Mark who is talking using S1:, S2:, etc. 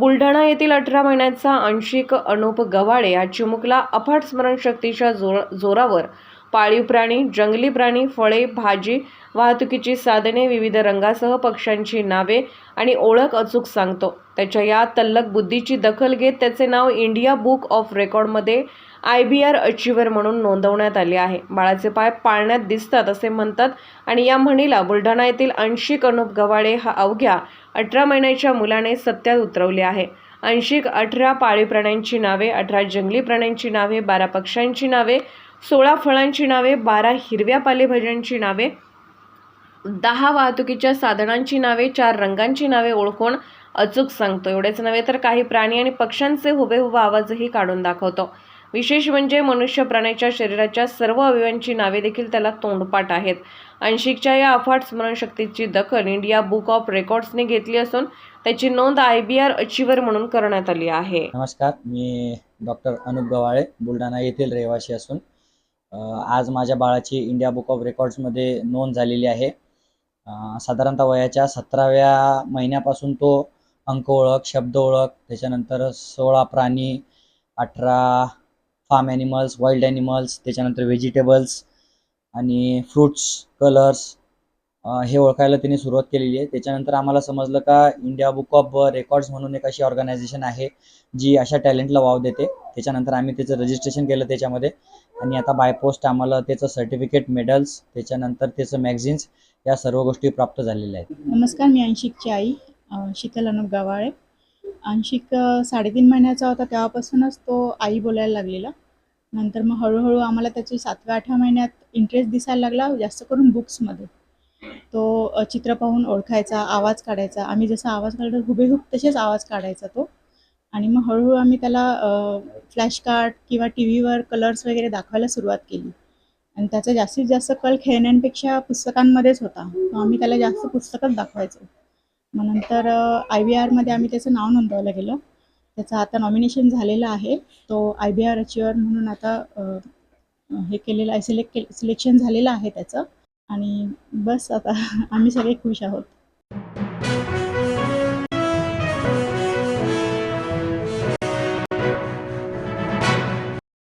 S1: बुलढाणा येथील अठरा महिन्याचा अंशिक अनुप गव्हाळे या चिमुकला अफाट स्मरणशक्तीच्या जोर जोरावर पाळीव प्राणी जंगली प्राणी फळे भाजी वाहतुकीची साधने विविध रंगासह पक्ष्यांची नावे आणि ओळख अचूक सांगतो. त्याच्या या तल्लक बुद्धीची दखल घेत त्याचे नाव इंडिया बुक ऑफ रेकॉर्डमध्ये आय बी आर अचिव्हर म्हणून नोंदवण्यात आले आहे. बाळाचे पाय पाळण्यात दिसतात असे म्हणतात आणि या म्हणीला बुलढाणा येथील अंशिक अनुप गवाळे हा अवघ्या अठरा महिन्याच्या मुलाने सत्यात उतरवले आहे. अंशिक अठरा पाळीव प्राण्यांची नावे अठरा जंगली प्राण्यांची नावे बारा पक्ष्यांची नावे सोळा फळांची नावे बारा हिरव्या पालेभाज्यांची नावे दहा वाहतुकीच्या साधनांची नावे चार रंगांची नावे ओळखून अचूक सांगतो. एवढेच नव्हे तर काही प्राणी आणि पक्ष्यांचे हुबेहुब आवाजही काढून दाखवतो. विशेष म्हणजे मनुष्य प्राण्याच्या शरीराच्या सर्व अवयवांची नावे देखील त्याला तोंडपाठ आहेत. अंशिकच्या या अफाट स्मरणशक्तीची दखल इंडिया बुक ऑफ रेकॉर्ड्सने घेतली असून त्याची नोंद आय बी आर अचिव्हर म्हणून करण्यात आली आहे.
S2: नमस्कार मी डॉक्टर अनुप गवाळे बुलढाणा येथील रहिवासी असून आज माझ्या बाळाची इंडिया बुक ऑफ रेकॉर्ड्समध्ये नोंद झालेली आहे. साधारणतः वयाच्या सतराव्या महिन्यापासून तो अंक ओळख शब्द ओळख त्याच्यानंतर सोळा प्राणी अठरा फार्म ॲनिमल्स वाईल्ड ॲनिमल्स त्याच्यानंतर व्हेजिटेबल्स आणि फ्रुट्स कलर्स हे ओळखायला त्यांनी सुरुवात केलेली आहे. त्याच्यानंतर आम्हाला समजलं का इंडिया बुक ऑफ रेकॉर्ड्स म्हणून एक अशी ऑर्गनायझेशन आहे जी अशा टॅलेंटला वाव देते. त्याच्यानंतर आम्ही त्याचं रजिस्ट्रेशन केलं त्याच्यामध्ये आणि आता बाय पोस्ट आम्हाला त्याचं सर्टिफिकेट मेडल्स त्याच्यानंतर त्याचं मॅगझिन्स या सर्व गोष्टी प्राप्त झालेल्या आहेत.
S3: नमस्कार मी अंशिकची आई शीतल अनुप गवाळे. आंशिक साडेतीन महिन्याचा होता तेव्हापासूनच तो आई बोलायला लागलेला. नंतर मग हळूहळू आम्हाला त्याची सातव्या आठव्या महिन्यात इंटरेस्ट दिसायला लागला जास्त करून बुक्समध्ये तो चित्र पाहून ओळखायचा आवाज काढायचा. आम्ही जसा आवाज काढतो हुबेहूब तसेच आवाज काढायचा तो. आणि मग हळूहळू आम्ही त्याला फ्लॅश कार्ड किंवा टी व्हीवर कलर्स वगैरे दाखवायला सुरुवात केली. आणि त्याचा जास्तीत जास्त कल खेळण्यांपेक्षा पुस्तकांमध्येच होता. आम्ही त्याला जास्त पुस्तकच दाखवायचो. मग नंतर आय बी आरमध्ये आम्ही त्याचं नाव नोंदवायला गेलं. त्याचं आता नॉमिनेशन झालेलं आहे. तो आय बी आर अचिव्हर म्हणून आता हे केलेलं आहे सिलेक्ट के सिलेक्शन झालेलं आहे त्याचं. आणि बस आता आम्ही सगळे खुश आहोत.